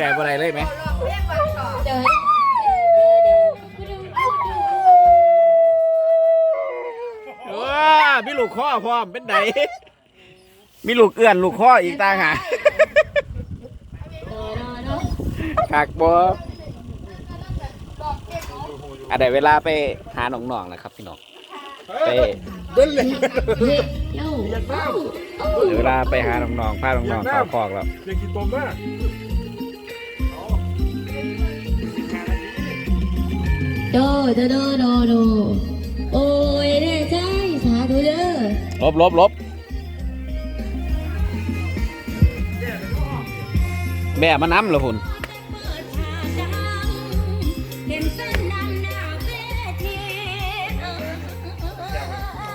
อื่อยบ่ได้เลยไหมเจอว้ามีลูกข้อพร้อมเป็นไดมีลูกเอื้อนลูกข้ออีกต่างหากคักบ่อะได้เวลาไปหาหนองๆแล้วครับพี่น้องไปเดินเลยเวลาไปหาน้องๆพาน้องๆเข้าคอกแล้วอยากกินต้มมาก โดโดโดโดโดโอ้ยแน่ใจสาธุเด้อลบลบลบแม่มาน้ำเหรอพุ่นเห็นเส้นดำหน้าเวที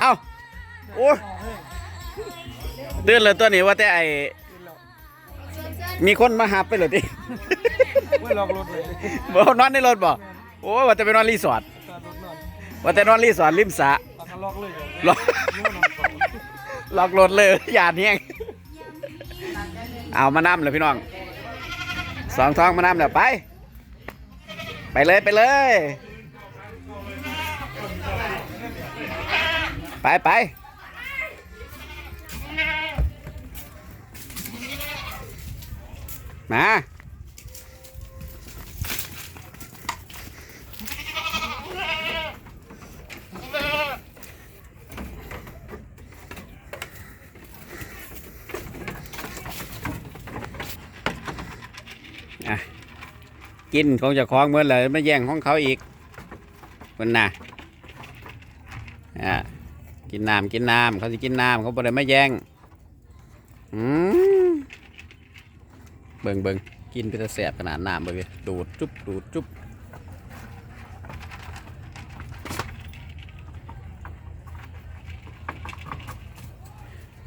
เอ้าโอ้ยเดือนเลยตัวนี้ว่าแต่ไอมีคนมาหาไปเลยดิไม่ลองรถเลยบ่นอนในรถบ่ โอ้ยว่าจะไปนอนรีสอร์ทตารถนอนว่าแต่นอนรีสอร์ทริมสระตาล็อกเลยล็อกล็อกรถเลยหยาดเฮียงเอามาน้ำเลยพี่น้องสองท้องมาน้ำเดี๋ยวไป ไปเลยไปเลยไปไปมา กินของเจะคล้าของเมื่อไหร่ไม่แย่งของเขาอีกคนน่ะอะกินน้ำกินน้ำเขาจะกินน้ำเขาบ่ได้ไม่แย่งอืมเบิ่งเบิ่งกินไปจะแสบขนาดน้ำไปเลยดูดจุ๊บดูดจุ๊บ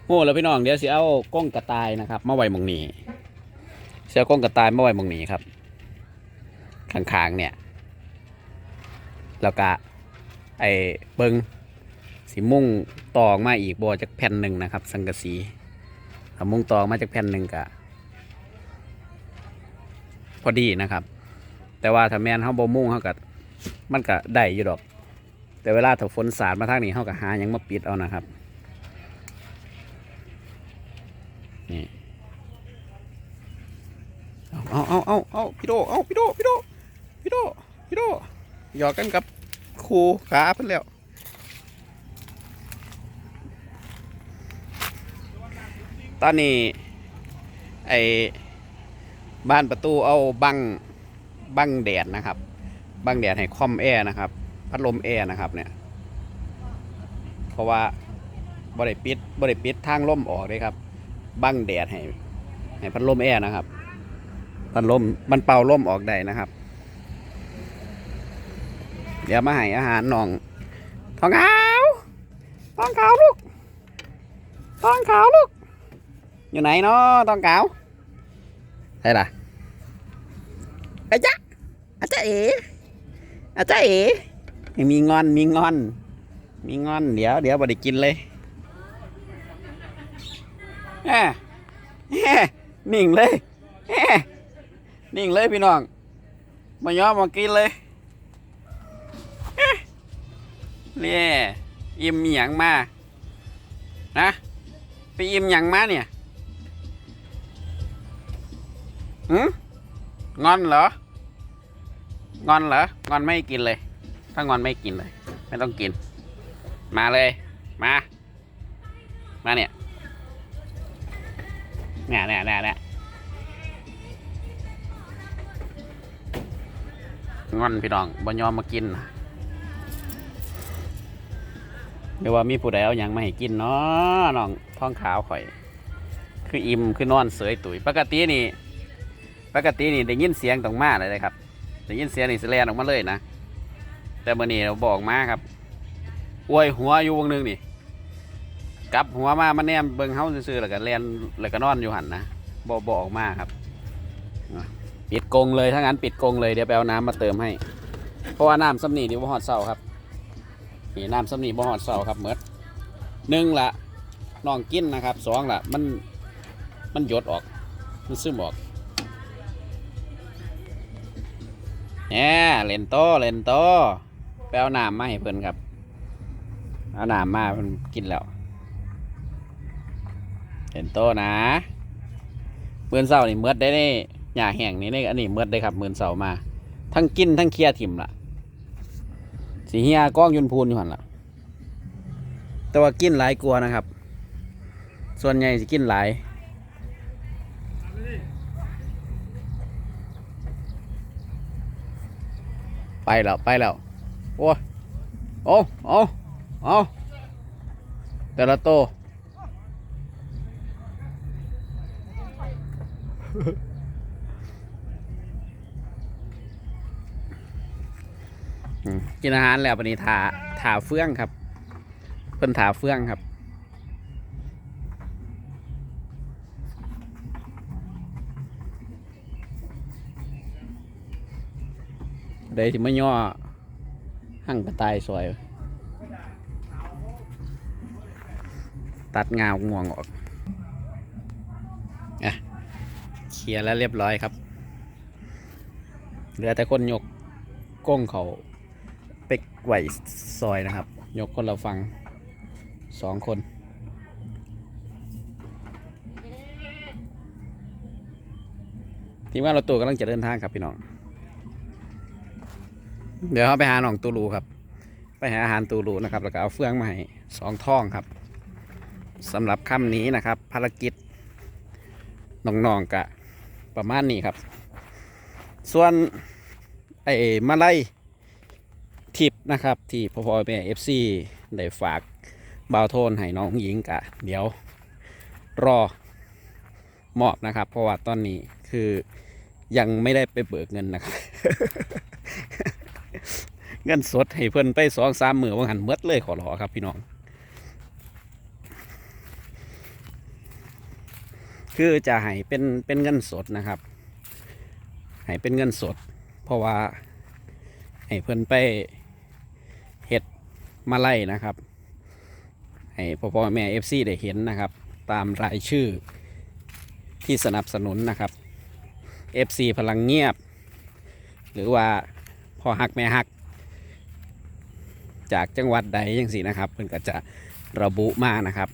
โอ้แล้วพี่น้องเดี๋ยวสิเอาก้องกระต่ายนะครับมาไว้มองนี้เสียก้องกระต่ายมาไว้มองนี้ครับ ข้างๆเนี่ย แล้วก็ไอ้เบิงสีมุ่งตอกมาอีกบ่จากแผ่นหนึ่งนะครับ สังกะสีถ้ามุ่งตอกมาจากแผ่นหนึ่งก็พอดีนะครับ แต่ว่าถ้าแมนเขาบ่มุ่งเขาก็มันก็ได้อยู่ดอก แต่เวลาถ้าฝนสาดมาทางนี้เขาก็หายังมาปิดเอานะครับนี่เอาเอาเอาเอาเอาพี่โดเอาพี่โดพี่โด พี่โดพี่โดหยอกกันกับครูขาเพิ่นแล้วตอนนี้ไอ้บ้านประตูเอาบังบังแดดนะครับ บังแดดให้คอมแอร์นะครับ พัดลมแอร์นะครับเนี่ย เพราะว่าบริปิดบริปิดทางลมออกเลยครับ บังแดดให้ให้พัดลมแอร์นะครับ พัดลมมันเป่าลมออกได้นะครับ เดี๋ยวมาให้อาหารน้องทองขาวทองขาวลูกทองขาวลูก อยู่ไหนเนาะทองขาวใช่ล่ะอาจ๊ะอาจ๊ะเอ๋อาจ๊ะเอ๋มีงอนมีงอน มีงอนเดี๋ยวเดี๋ยวบ่ได้กินเลยแหมแหนิ่งเลยแหมนิ่งเลยพี่น้องมายอมมากินเลย เนี่ยอิ่มหย่งมานะไปอิ่มหย่งมาเนี่ยหืมงอนเหรองอนเหรองอนไม่กินเลย ถ้างอนไม่กินเลย ไม่ต้องกิน มาเลยมา มาเนี่ยเนี่ยเนี่ยเนี่ยเนี่ยงอนพี่น้องบ่ยอมมากินนะ เดี๋ยวว่ามีผู้ใดเอาหยังมาให้กินเนาะน้องท้องขาวข่อย คืออิ่มคือนอนเสยตุ๋ยปกตินี่ ปกตินี่ได้ยินเสียงตรงมาเลยนะครับได้ยินเสียงนี่แสแลนออกมาเลยนะ แต่เมื่อนี้เราบอกมาครับอวยหัวอยู่วงหนึงนี่กลับหัวมามาแนมเบิ่งเฮาซื่อๆแล้วก็แลนแล้วก็นอนอยู่หันนะบอบออกมาครับปิดกรงเลยถ้างั้นปิดกรงเลยเดี๋ยวไปเอาน้ำมาเติมให้ เพราะว่าน้ำสำนีนี่บ่หอดเสาครับ นี่น้ำสำนีบ่หอดเสาครับเมดหนึ่งละน้องกินนะครับสองละมันมันหยดออก มันซึมออกแหน่ยเลนโตเลนโตไปเอาน้ำมาให้เพิ่อนครับเอาน้ำมาเพิ่อนกินแล้วเลนโตนะเมื่อนเสาร์นี่เมือดได้นี่หญ้าแห้งนี่นี่อันนี้เมือดได้ครับเมื่อนเสาร์มา ทั้งกินทั้งเคลียร์ถิ่มล่ะ สีเฮียกล้องยุนพูนอยู่หันล่ะแต่ว่ากินหลายกลัวนะครับ ส่วนใหญ่จะกินหลายไปแล้วไปแล้วโอ้ยโอ้โอ้โอ้แต่ละโต กินอาหารแล้ววันนี้ถาถาเฟื่องครับเพิ่นถาเฟื่องครับเดี๋ยวที่มาย่อหั่งกระต่ายสวยตัดงาวงวงออกอะเคลียร์แล้วเรียบร้อยครับเหลือแต่คนยกก้งเขา ไปไหวซอยนะครับ ยกคนเราฟังสองคน ทีมงานเราตัวกำลังจะเดินทางครับพี่น้อง เดี๋ยวเขาไปหาหนองตูรูครับ ไปหาอาหารตูรูนะครับ แล้วก็เอาเฟืองมาให้สองท่องครับสำหรับค่ำนี้นะครับ ภารกิจน้องๆกะประมาณนี้ครับ ส่วนไอ้มาไล่ นะครับ ที่พ่อพ่อแม่เอฟซีได้ฝากบาวโทนให้น้องหญิงกะ เดี๋ยวรอมอบนะครับ เพราะว่าตอนนี้คือยังไม่ได้ไปเบิกเงินนะครับ เงินสดให้เพิ่อนไปสองสามหมือว่าหันเมดเลยขอรอครับพี่น้อง คือจะให้เป็นเป็นเงินสดนะครับให้เป็นเงินสด เพราะว่าให้เพิ่อนไป เฮ็ดมาไล่นะครับ ให้พ่อพ่อแม่เอฟซีได้เห็นนะครับ ตามรายชื่อที่สนับสนุนนะครับ FC พลังเงียบ หรือว่าพ่อฮักแม่ฮัก จากจังหวัดใดยังสินะครับเพิ่นก็จะระบุมานะครับ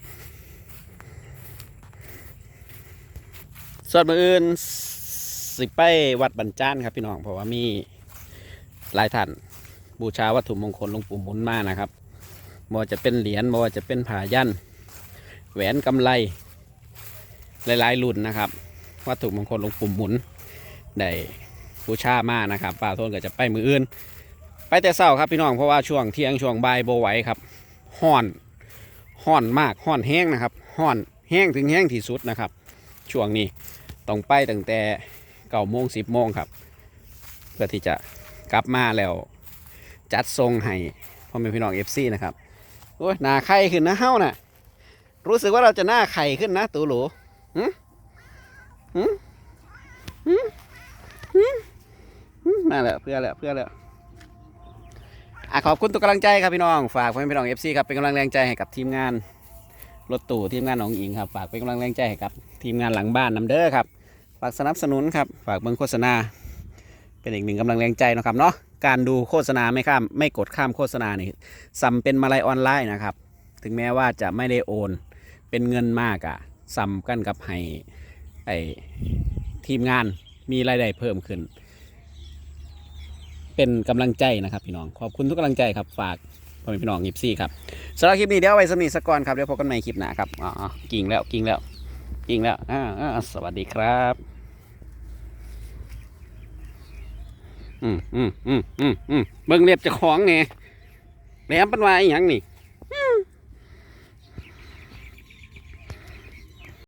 ส่วนมืออื่นสิไปวัดบัญจานครับพี่น้องเพราะว่ามีหลายท่าน บูชาวัตถุมงคลหลวงปู่หมุนมานะครับบ่ว่าจะเป็นเหรียญบ่ว่าจะเป็นผ่ายันแหวนกำไลหลายๆรุ่นนะครับ วัตถุมงคลหลวงปู่หมุนได้บูชามานะครับป้าโทนก็จะไปมืออื่น ไปแต่เศร้าครับพี่น้องเพราะว่าช่วงเที่ยงช่วงบ่ายโบไหวครับห้อนห้อนมากห้อนแห้งนะครับห้อนแห้งถึงแห้งที่สุดนะครับ ช่วงนี้ต้องไปตั้งแต่เก้าโมงสิบโมงครับ เพื่อที่จะกลับมาแล้ว จัดทรงให้พ่อแม่พี่น้องเอฟซีนะครับโอ้ยหน้าไข่ขึ้นนะเฮ้าน่ะ รู้สึกว่าเราจะหน้าไข่ขึ้นนะตูหลูหึหึหึหึหึนั่นแหละเพื่อแหละเพื่อและอะขอบคุณทุกกำลังใจครับพี่น้อง ฝากพ่อแม่พี่น้องเอฟซีครับเป็นกำลังแรงใจให้กับทีมงานรถตู้ทีมงานหนองอิงครับฝากเป็นกำลังแรงใจให้กับทีมงานหลังบ้านนำเด้อครับ ฝากสนับสนุนครับ ฝากเบิ่งโฆษณา เป็นอีกหนึ่งกำลังแรงใจนะครับเนาะ การดูโฆษณาไม่ข้ามไม่กดข้ามโฆษณานี่ซัมเป็นมาลัยออนไลน์นะครับ ถึงแม้ว่าจะไม่ได้โอน เป็นเงินมากอะซัมกันกับให้ไอทีมงานมีรายได้เพิ่มขึ้น เป็นกำลังใจนะครับพี่น้องขอบคุณทุกกำลังใจครับฝากพ่อแม่พี่น้องยิปซี่ครับสำหรับคลิปนี้เดี๋ยวไว้สำนีสกก่อนครับเดี๋ยวพบกันใหม่คลิปหน้าครับอ๋อกิ่งแล้วกิ่งแล้วกิ่งแล้วอ่าสวัสดีครับ อืมอืมอืมอืมอืมเบิ่งเล็บจะของไงแหลมปันวายอย่างนี่